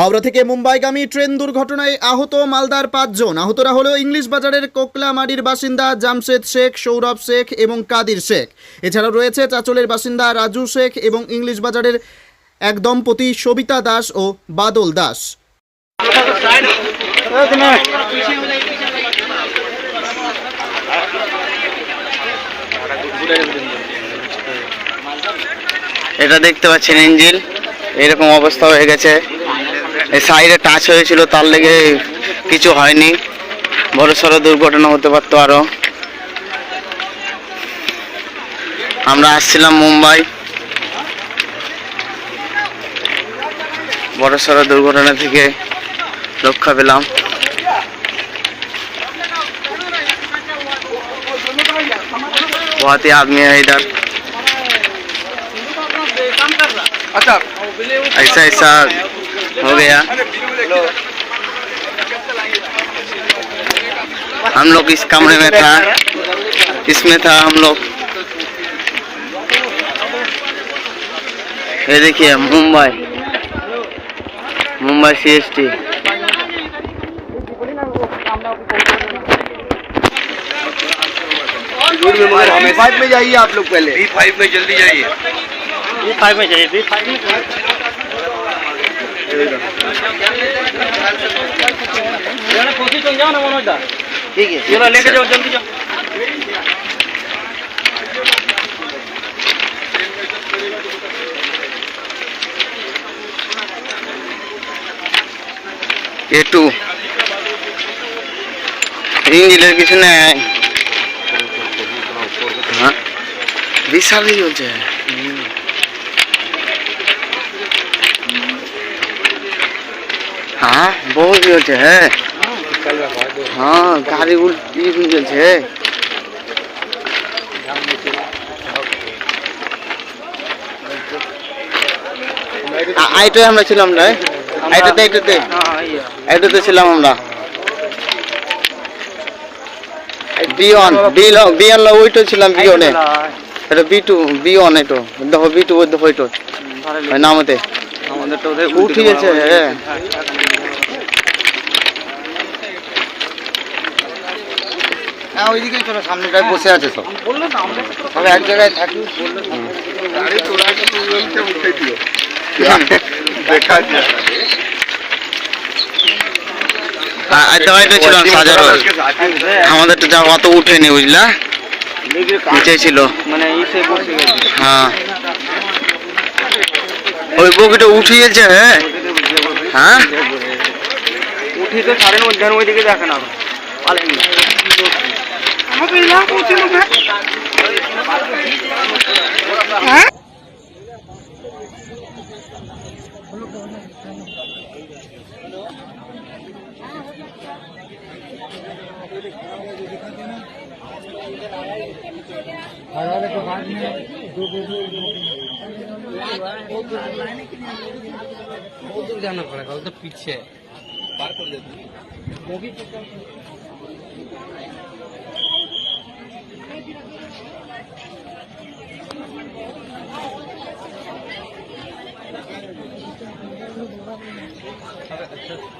হাওড়া থেকে মুম্বাইগামী ট্রেন দুর্ঘটনায় আহত মালদার পাঁচজন। আহতরা হলো ইংলিশ বাজারের কোকলামারির বাসিন্দা জামশেদ শেখ, সৌরভ শেখ এবং কাদির শেখ। এছাড়াও রয়েছে চাচলের বাসিন্দা রাজু শেখ এবং ইংলিশ বাজারের এক দম্পতি সবিতা দাস ও বাদল দাস। এটা দেখতে পাচ্ছেন ইঞ্জিল এরকম অবস্থা হয়ে গেছে। সাইডে টাচ হয়েছিল তার লেগে কিছু হয়নি বড় সড়ো দুর্ঘটনা হতে পারতো আরো আমরা আসছিলাম মুম্বাই বড় সড়ো দুর্ঘটনা থেকে রক্ষা পেলাম बहुत ही आदमी है इधर ऐसा ऐसा हो गया। हम लोग इस कमरे में था। इसमें था हम लोग। ये देखिए Mumbai. Mumbai C S T five में जाइए आप लोग पहले। बी फाइव में जल्दी जाइए। बी फाइव में जाइए बी फाइव পঁচিশজন যাও না মনোজ দা একটু ইঞ্জিনের কিছু নেই হ্যাঁ? বিশালই হচ্ছে হ্যাঁ बहुत भीड़ है হ্যাঁ। গাড়ি उल्टी हुई আইটাই আমরা ছিলাম না আইটাতে আইটাতে। আইটাতে ছিলাম আমরা। বিয়ন, বিল, বিয়ন লা ওইটা ছিলাম বিয়নে। এটা বি টু বিয়ন এটো। দেখো বি টু ওই দেখো ওইটো নামতে। আমাদের তো ওদের উঠে গেছে হ্যাঁ হ্যাঁ। ওইদিকেই চলো সামনেটায় বসে আছে সব। সব এক জায়গায় থাকি। আমাদের তো যা অত উঠেনি বুঝলা? নিচে ছিল। মানে হ্যাঁ। ওই বগিটা উঠিয়েছে হ্যাঁ? হ্যাঁ? উঠি তো সাড়ে মধ্যে ওইদিকে দেখে না। পালেনি बहुत दूर जाना पड़ेगा उधर पीछे पार कर देते वो भी अच्छा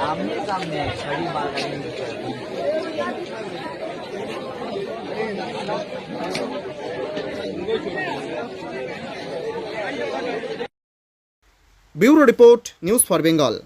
आमने सामने बात bureau report news for Bengal.